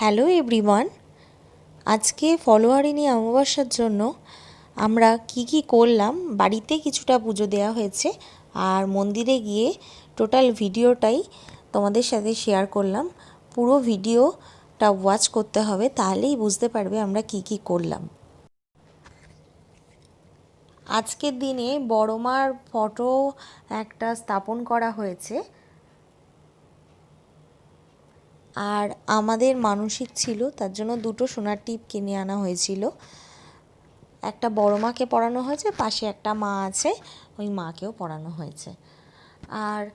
Hello everyone. আজকে ফলোয়ারিনি অমাবস্যার জন্য আমরা কি কি করলাম, বাড়িতে কিছুটা পুজো দেওয়া হয়েছে আর মন্দিরে গিয়ে টোটাল ভিডিওটাই তোমাদের সাথে শেয়ার করলাম। পুরো ভিডিওটা ওয়াচ করতে হবে, তাহলেই বুঝতে পারবে আমরা কি কি করলাম। আজকের দিনে বড়মার ফটো একটা স্থাপন করা হয়েছে। আর আমাদের মানসিক ছিল, তার জন্য দুটো সোনার টিপ কিনে আনা হয়েছিল। একটা বড় মাকে পড়ানো হয়েছে, পাশে একটা মা আছে, ওই মাকেও পড়ানো হয়েছে। আর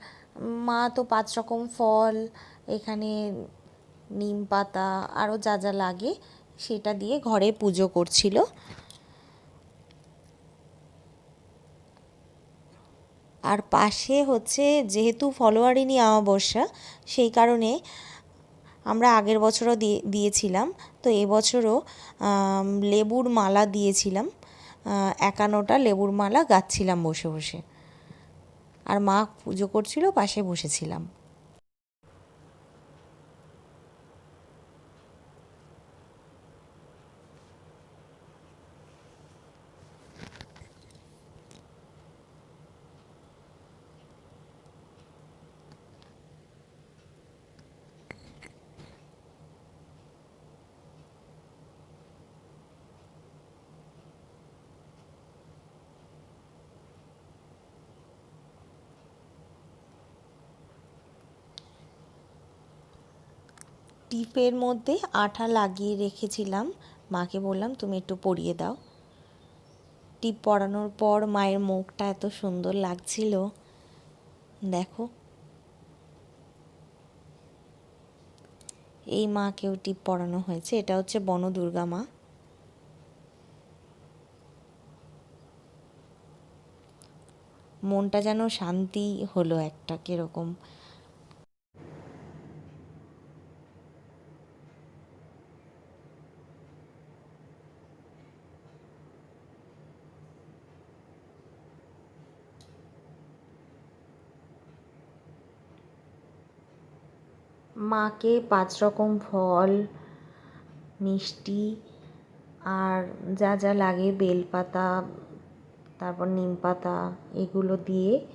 মা তো পাঁচ রকম ফল, এখানে নিম পাতা, আরও যা যা লাগে, সেটা দিয়ে ঘরে পুজো করছিল। আর পাশে হচ্ছে, যেহেতু ফলোয়ারিনি অমাবস্যা, সেই কারণে আমরা আগের বছরও দিয়ে, দিয়েছিলাম। তো এবছরও লেবুর মালা দিয়েছিলাম। একান্নটা লেবুর মালা গাচ্ছিলাম বসে বসে। আর মা পুজো করছিল, পাশে বসেছিলাম। টিপের মধ্যে আঠা লাগিয়ে রেখেছিলাম। মাকে বললাম, তুমি একটু পরিয়ে দাও। টিপ পরানোর পর মায়ের মুখটা এত সুন্দর লাগছিল। দেখো। এই মাকেও টিপ পরানো হয়েছে। এটা হচ্ছে বনদুর্গা মা। মনটা যেন শান্তি হলো একটা, কীরকম। মাকে পাঁচ রকম ফল, মিষ্টি আর যা যা লাগে, বেলপাতা, তারপর নিম পাতা এগুলো দিয়ে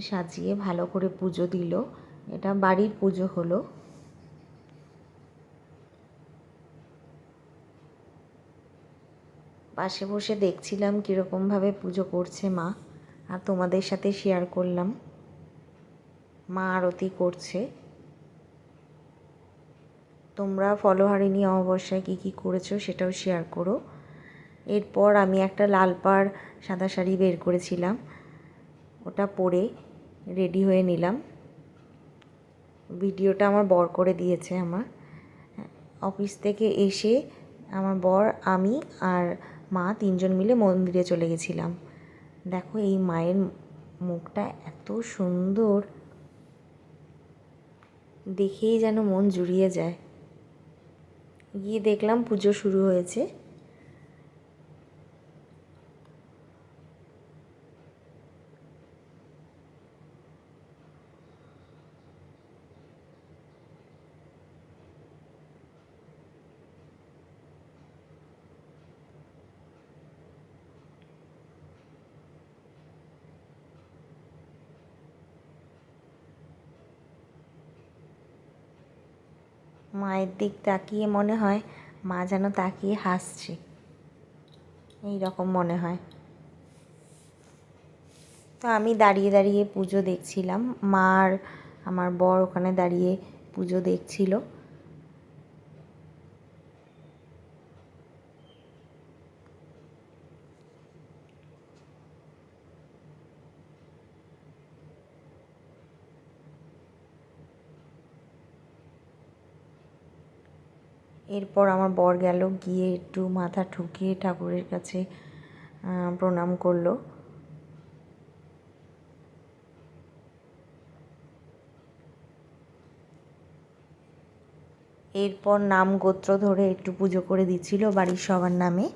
সাজিয়ে ভালো করে পুজো দিল। এটা বাড়ির পুজো হলো। পাশে বসে দেখছিলাম কীরকমভাবে পুজো করছে মা, আর তোমাদের সাথে শেয়ার করলাম। মা আরতি করছে। তোমরা ফলোহারিণী অমাবস্যায় কী কী করেছ সেটাও শেয়ার করো। এরপর আমি একটা লাল পাড় সাদা শাড়ি বের করেছিলাম। ওটা পরে রেডি হয়ে নিলাম। ভিডিওটা আমার বর করে দিয়েছে আমার। অফিস থেকে এসে আমার বর, আমি আর মা তিনজন মিলে মন্দিরে চলে গেছিলাম। দেখো এই মায়ের মুখটা এত সুন্দর। দেখেই যেন মন জুড়িয়ে যায়। গিয়ে দেখলাম পুজো শুরু হয়েছে। মায়ের দিক তাকিয়ে মনে হয় মা যেন তাকিয়ে হাসছে। এই রকম মনে হয়। তো আমি দাঁড়িয়ে দাঁড়িয়ে পুজো দেখছিলাম। মার, আমার বর ওখানে দাঁড়িয়ে পুজো দেখছিল। এরপর আমার বর গেল, গিয়ে একটু মাথা ঠুকিয়ে ঠাকুরের কাছে প্রণাম করল। এরপর নাম গোত্র ধরে একটু পুজো করে দিচ্ছিল বাড়ির সবার নামে।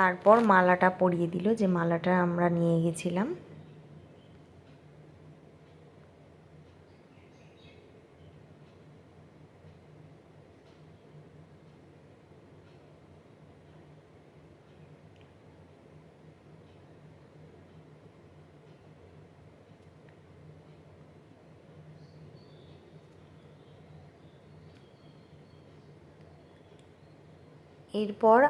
তারপর মালাটা পরিয়ে দিল যে মালাটা আমরা নিয়ে গেছিলাম। এরপর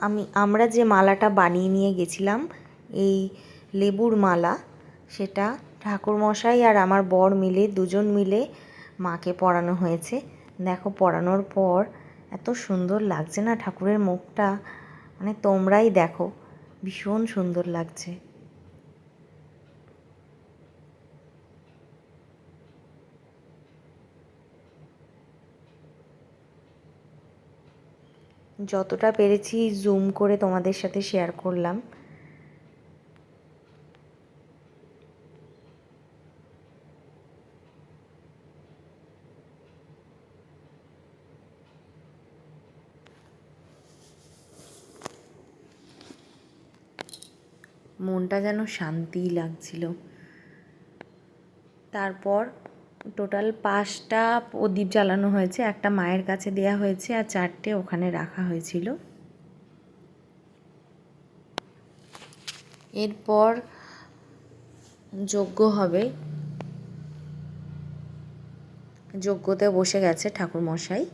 আমি, আমরা যে মালাটা বানিয়ে নিয়ে গেছিলাম, এই লেবুর মালা, সেটা ঠাকুরমশাই আর আমার বর মিলে, দুজন মিলে মাকে পরানো হয়েছে। দেখো, পরানোর পর এত সুন্দর লাগছে না ঠাকুরের মুখটা? মানে তোমরাই দেখো, ভীষণ সুন্দর লাগছে। যতটা পেরেছি জুম করে তোমাদের সাথে শেয়ার করলাম। মনটা যেন শান্তি লাগছিল। তারপর টোটাল পাঁচটা প্রদীপ জ্বালানো হয়েছে। একটা মায়ের কাছে দেয়া হয়েছে আর চারটে ওখানে রাখা হয়েছিল। এরপর যজ্ঞ হবে। যজ্ঞতে বসে গেছে ঠাকুর মশাই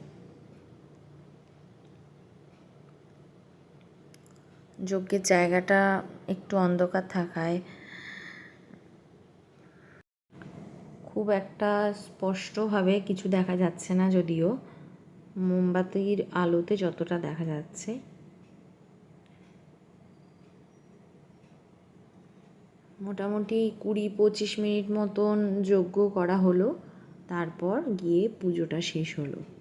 যজ্ঞের জায়গাটা একটু অন্ধকার থাকায় খুব একটা স্পষ্টভাবে কিছু দেখা যাচ্ছে না যদিও। মোমবাতির আলোতে যতটা দেখা যাচ্ছে। মোটামুটি কুড়ি পঁচিশ মিনিট মতন যজ্ঞ করা হলো। তারপর গিয়ে পুজোটা শেষ হলো।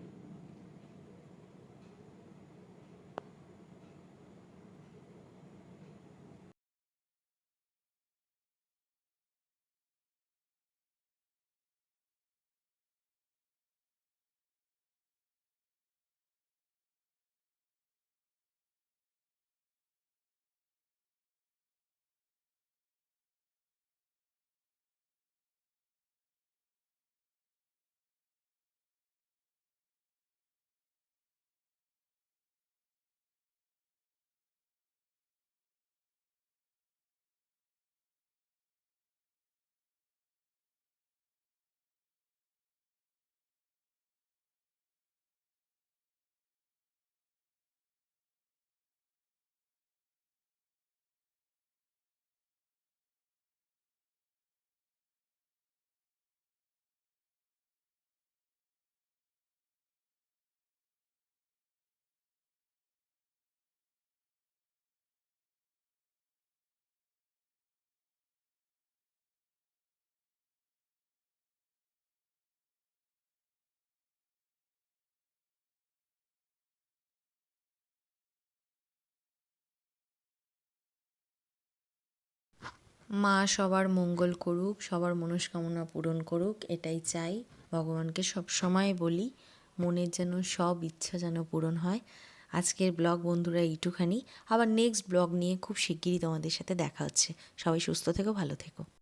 মা সবার মঙ্গল করুক, সবার মনস্কামনা পূরণ করুক, এটাই চাই। ভগবানকে সব সময় বলি, মনের যেন সব ইচ্ছা যেন পূরণ হয়। আজকের ব্লগ বন্ধুরা এইটুখানি। আবার নেক্সট ব্লগ নিয়ে খুব শিগগিরই তোমাদের সাথে দেখা হচ্ছে। সবাই সুস্থ থেকো, ভালো থেকো।